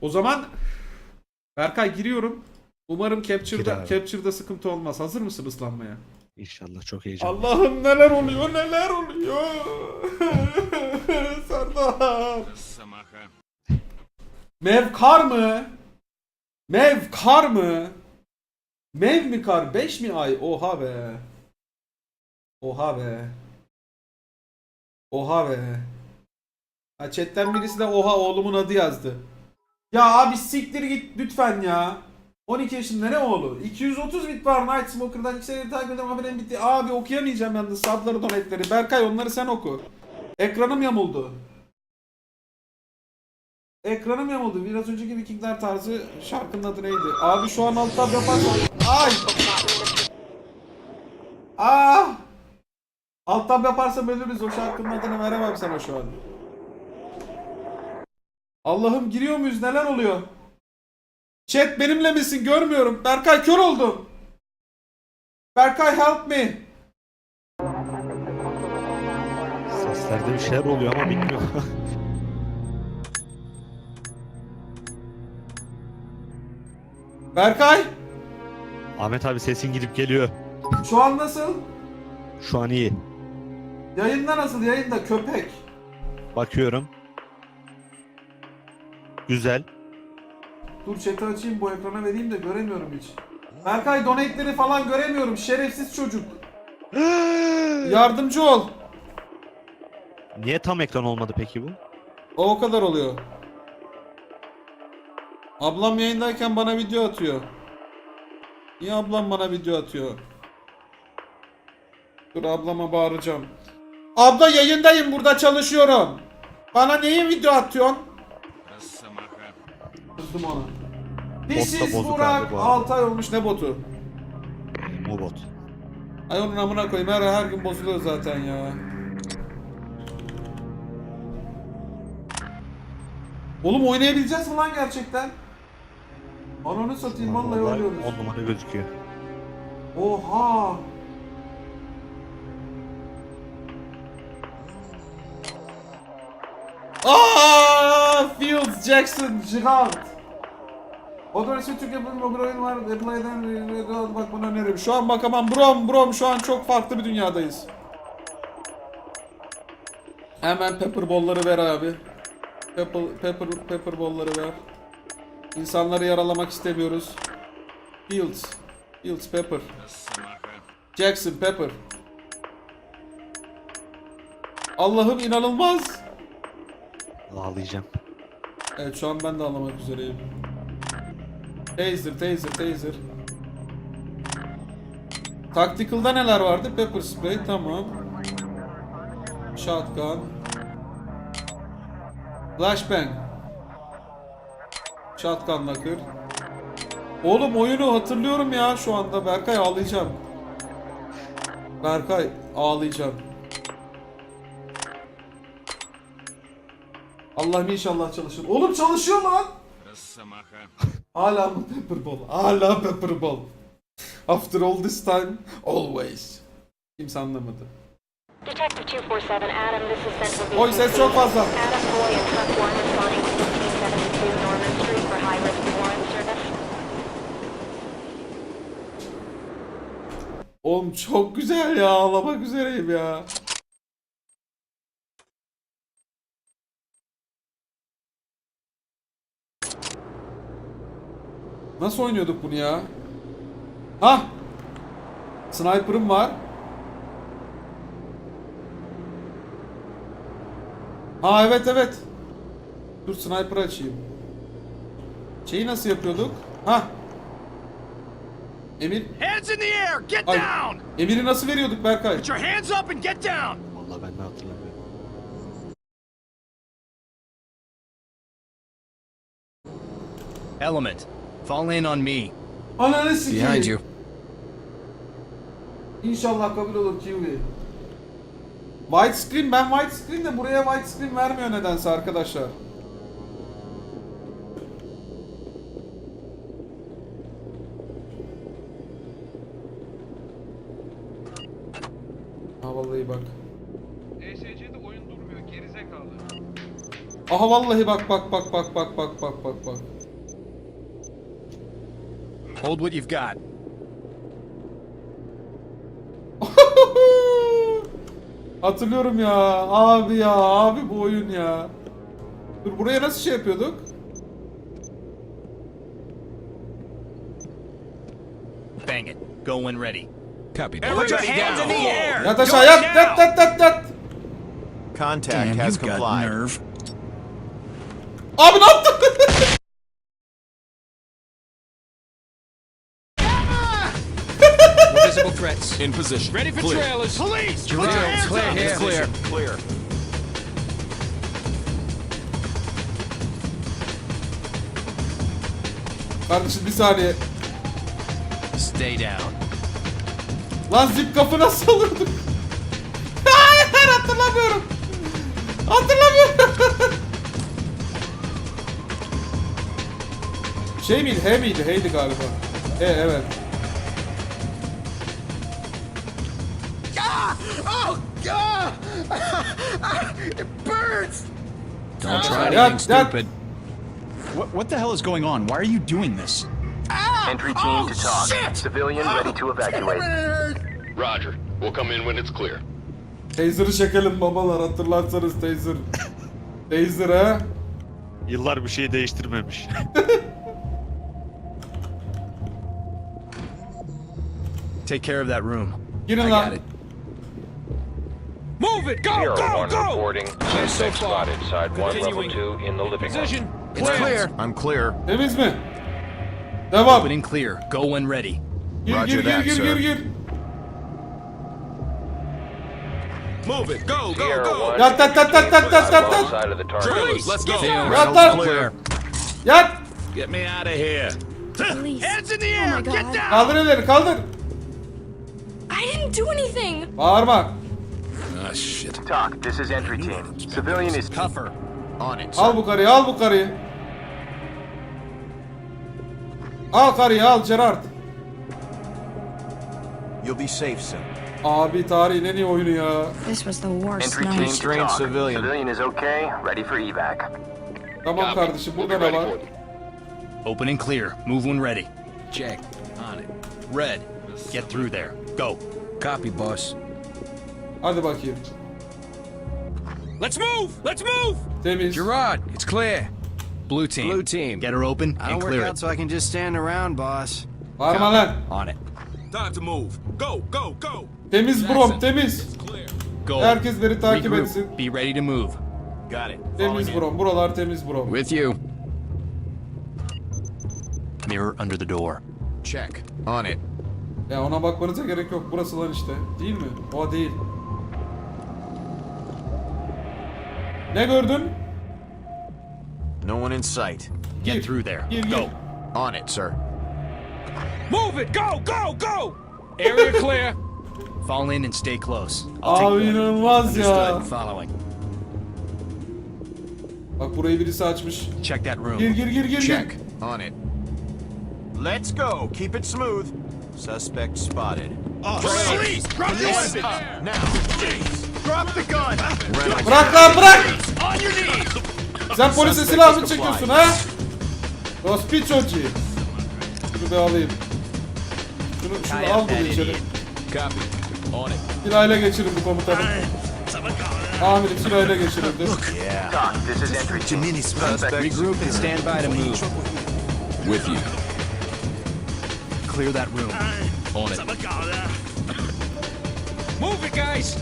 O zaman Berkay giriyorum. Umarım capture'da, Gir capture'da sıkıntı olmaz. Hazır mısın ıslanmaya? İnşallah çok heyecanlı. Allah'ım neler oluyor neler oluyor. Serdar. Mev kar mı? Mev kar mı? Mev mi kar? 5 mi ay? Oha be. Oha be. Oha be. Ha chatten birisi de oha oğlumun adı yazdı. Ya abi siktir git lütfen ya. 12 yaşında ne oğlu? 230 bit var Night Smoker'dan senedir takip ediyorum haberim bitti. Abi okuyamayacağım yalnız sabları donetleri. Berkay onları sen oku. Ekranım yamuldu. Ekranım yamuldu. Biraz önceki Vikingler tarzı şarkının adı neydi? Abi şu an alt tab yaparsan... Ay! Ah! Alt tab yaparsam ölürüz. O şarkının adını veremem sana şu an. Allah'ım giriyor muyuz? Neler oluyor? Chat benimle misin? Görmüyorum. Berkay kör oldum. Berkay help me. Seslerde bir şeyler oluyor ama bilmiyorum. Berkay Ahmet abi sesin gidip geliyor. şu an nasıl? Şu an iyi. Yayında nasıl? Yayında köpek. Bakıyorum. Güzel. Dur chat'i açayım bu ekrana vereyim de göremiyorum hiç. Berkay donate'leri falan göremiyorum. Şerefsiz çocuk. Yardımcı ol. Niye tam ekran olmadı peki bu? O o kadar oluyor. Ablam yayındayken bana video atıyor. Niye ablam bana video atıyor? Dur ablama bağıracağım. Abla yayındayım burada çalışıyorum. Bana neyin video atıyorsun? kızdım ona. This is Burak abi ay olmuş ne botu? Bu bot. Ay onun amına koyayım her, her gün bozuluyor zaten ya. Oğlum oynayabileceğiz mi lan gerçekten? Ananı satayım vallahi ölüyoruz. 10 numara gözüküyor. Oha! Aa, Fields Jackson Girard. Onun için çünkü bunun öbür oyun var. Apply'den bak bunu öneririm. Şu an bakamam. Brom Brom şu an çok farklı bir dünyadayız. Hemen pepper ballları ver abi. Pepper, pepper, pepper ballları ver. İnsanları yaralamak istemiyoruz. Fields. Fields Pepper. Jackson Pepper. Allah'ım inanılmaz. Ağlayacağım. Evet şu an ben de ağlamak üzereyim. Taser, taser, taser. Tactical'da neler vardı? Pepper spray, tamam. Shotgun. Flashbang. Shotgun locker. Oğlum oyunu hatırlıyorum ya şu anda. Berkay ağlayacağım. Berkay ağlayacağım. Allah'ım inşallah çalışır. Oğlum çalışıyor lan. Hala mı Pepperball? Hala Pepperball. After all this time, always. Kimse anlamadı. Detective 247, Adam, this is Central Oy ses çok fazla. Adam Boy and Truck 1 responding to 1572 Norman Street for high-risk warrant service. Oğlum çok güzel ya. Ağlamak üzereyim ya. Nasıl oynuyorduk bunu ya? Ha? Sniper'ım var. Ha evet evet. Dur sniper açayım. Şeyi nasıl yapıyorduk? Ha? Emir Hands in the air! Get Ay. down! Emiri nasıl veriyorduk Berkay? Put your hands up and get down! Vallahi ben de hatırlamıyorum. Element, fall in on me. Ananı sikeyim. Behind you. İnşallah kabul olur Kiwi. White screen ben white screen de buraya white screen vermiyor nedense arkadaşlar. Ha vallahi bak. ESC'de oyun durmuyor gerizekalı. Aha vallahi bak bak bak bak bak bak bak bak bak. Hold what you've got. Hatırlıyorum ya. Abi ya. Abi bu oyun ya. Dur buraya nasıl şey yapıyorduk? Bang it. Go when ready. Copy. Put your hands in the air. Yat aşağı yat yat yat yat yat. Contact Damn, has you've got complied. nerve. Abi ne yaptın? Visible threats. In position. Ready for trailers. Police. Put your Clear, hands clear up. here. Clear. Clear. Kardeşim bir saniye. Stay down. Lan zip kapı nasıl alırdık? Hayır hatırlamıyorum. Hatırlamıyorum. şey miydi? He miydi? Heydi galiba. He evet. Don't try Yat, anything yat. stupid. What, what the hell is going on? Why are you doing this? Entry team to talk. Civilian ready to evacuate. Roger. We'll come in when it's clear. Taser'ı çekelim babalar hatırlarsanız Taser. Taser ha? Yıllar bir şey değiştirmemiş. Take care of that room. Girin lan. Move it. Go. Sierra Go. 1 Go. reporting. Suspect spotted. Side 1, level Continuing. 2 in the living room. Position. It's clear. I'm clear. Temiz mi? Devam. Open and clear. Go when ready. Gir Roger gir gir that, gir sir. gir gir. Move it. Go. Go. Sierra Go. 1. Yat, yat, yat, yat, yat, yat, yat, yat. side of the target. Trailers. Let's go. Yat lan. Clear. Yat. Get me out of here. Hands in the Oh air. my Get God. down. Kaldır elleri kaldır. I didn't do anything. Bağırma. Ah, shit. Talk. This is entry team. Civilian is Cover. On it. Al bu karıyı al bu karıyı. Al karıyı al Gerard. You'll be safe soon. Abi tarihin en iyi oyunu ya. This was the worst entry team night. to Strange talk. civilian. Civilian is okay. Ready for evac. Tamam kardeşim burada ne var? Open and clear. Move when ready. Check. On it. Red. Get through there. Go. Copy, boss. Hadi bakayım. Let's move. Let's move. Temiz. Gerard, it's clear. Blue team. Blue team. Get her open and clear it. so I can just stand around, boss. Bağırma lan. On it. Time to move. Go. Go. Go. Temiz brom temiz. Clear. Go. Herkes beni takip Regroup. etsin. Be ready to move. Got it. Temiz brom. Buralar temiz brom. With you. Mirror under the door. Check. On it. Ya ona bakmanıza gerek yok. Burası lan işte. Değil mi? O değil. Ne gördün? No one in sight. Get Gir. through there. Gir, gir. Go. On it, sir. Move it. Go. Go. Go. Area clear. Fall in and stay close. I'll take Abi point. inanılmaz ya. Understood. Following. Bak burayı birisi açmış. Check that room. Gir gir gir gir Check. gir. On it. Let's go. Keep it smooth. Suspect spotted. Police. Drop your Police. weapon. Now. Drop the gun. Bırak lan bırak. Sen polise silah mı çekiyorsun ha? Rospi çocuğu. Şunu bir alayım. Şunu, şunu al bunu içeri. Copy. On it. Silahıyla geçirin bu komutanı. Amirim silahıyla. Suspect Regroup and stand by to move. With you. Clear that room. On it. Move it, guys.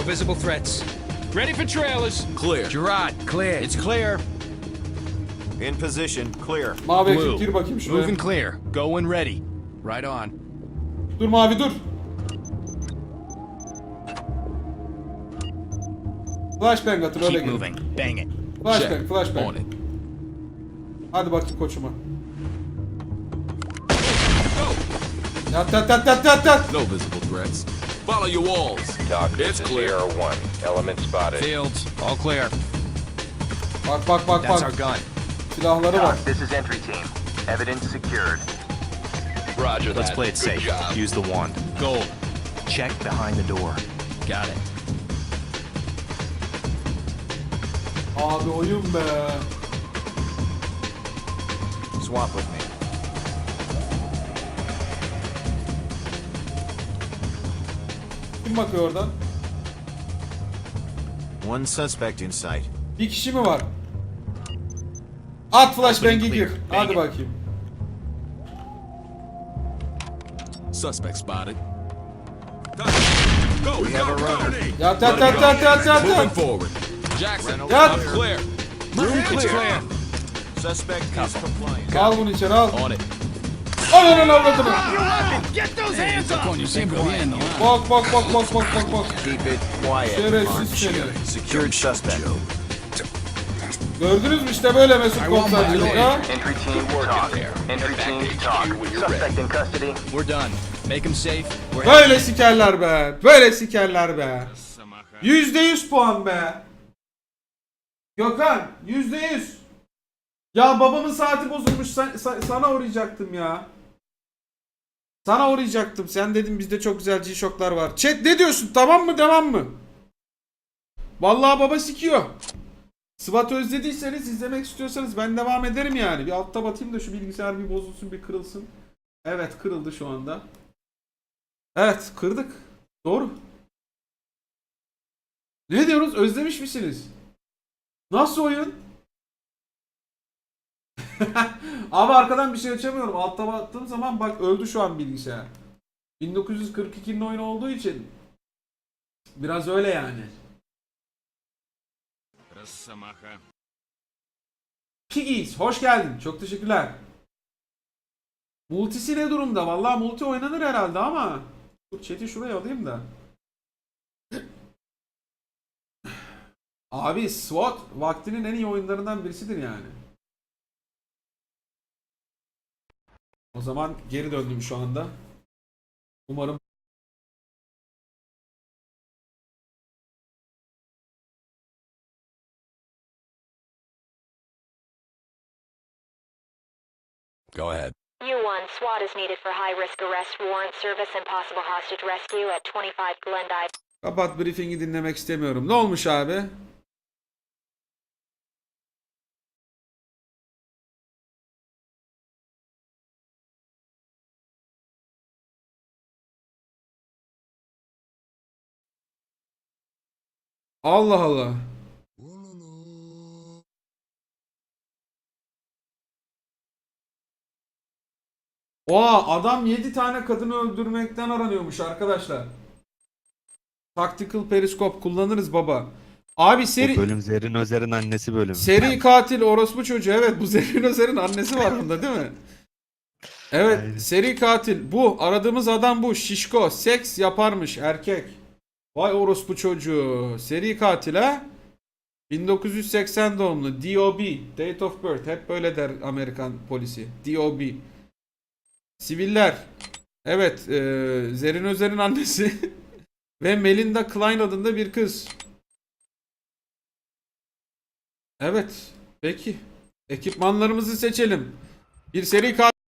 No visible threats. Ready for trailers. Clear. Gerard, clear. It's clear. In position. Clear. Mavi ekip Blue. gir bakayım şuraya. Moving clear. Go when ready. Right on. Dur mavi dur. Flashbang atın öyle Keep moving. Bang it. Flashbang flashbang. On it. Hadi bakayım koçuma. Yat yat yat yat yat yat. No visible threats. Follow your walls. Doc, It's clear. Sierra 1. Element spotted. Fields, all clear. Bak bak bak That's our bak. gun. Silahları var. Talk. This is entry team. Evidence secured. Roger Let's that. play it Good safe. job. Use the wand. Gold. Check behind the door. Got it. Abi oyun be. Swap with me. Kim bakıyor oradan? One suspect in sight. Bir kişi mi var? At flashbang'i gir. Hadi bakayım. Suspect spotted. We have a runner. Yat yat yat yat yat yat yat. forward. Jackson, Yat. clear. Room clear. Suspect is compliant. Al bunu içeri al. On it. Lan avradını. Bak bak bak bak bak bak bak. Keep it quiet. Şerefsiz seni. Secured suspect. Gördünüz mü işte böyle Mesut komisercilik ha? Entry team talk. Entry team talk. Suspect in custody. We're done. Make him safe. Böyle sikerler be. Böyle sikerler be. Yüzde yüz puan be. Gökhan yüzde yüz. Ya babamın saati bozulmuş Sa- sa- sana uğrayacaktım ya. Sana uğrayacaktım. Sen dedin bizde çok güzel G-Shock'lar var. Chat ne diyorsun? Tamam mı? Devam mı? Vallahi baba sikiyor. SWAT özlediyseniz izlemek istiyorsanız ben devam ederim yani. Bir altta batayım da şu bilgisayar bir bozulsun bir kırılsın. Evet kırıldı şu anda. Evet kırdık. Doğru. Ne diyoruz? Özlemiş misiniz? Nasıl oyun? Abi arkadan bir şey açamıyorum. Altta baktığım zaman bak öldü şu an bilgisayar. 1942'nin oyunu olduğu için biraz öyle yani. Piggies hoş geldin. Çok teşekkürler. Multisi ne durumda? Vallahi multi oynanır herhalde ama Dur chat'i şuraya alayım da. Abi SWAT vaktinin en iyi oyunlarından birisidir yani. O zaman geri döndüm şu anda. Umarım Go ahead. U1, SWAT is needed for high-risk arrest warrant service and possible hostage rescue at 25 Glendive. kapat briefing'i dinlemek istemiyorum. Ne olmuş abi? Allah Allah. Oha adam 7 tane kadını öldürmekten aranıyormuş arkadaşlar. Tactical periskop kullanırız baba. Abi seri Bu bölüm Zerrin Özer'in annesi bölümü. seri katil orospu çocuğu. Evet bu Zerrin Özer'in annesi var bunda değil mi? Evet Aynen. seri katil bu. Aradığımız adam bu. Şişko. Seks yaparmış erkek. Vay orospu çocuğu. Seri katil ha? 1980 doğumlu. DOB. Date of birth. Hep böyle der Amerikan polisi. DOB. Siviller. Evet. E, Zerrin Özer'in annesi. Ve Melinda Klein adında bir kız. Evet. Peki. Ekipmanlarımızı seçelim. Bir seri katil.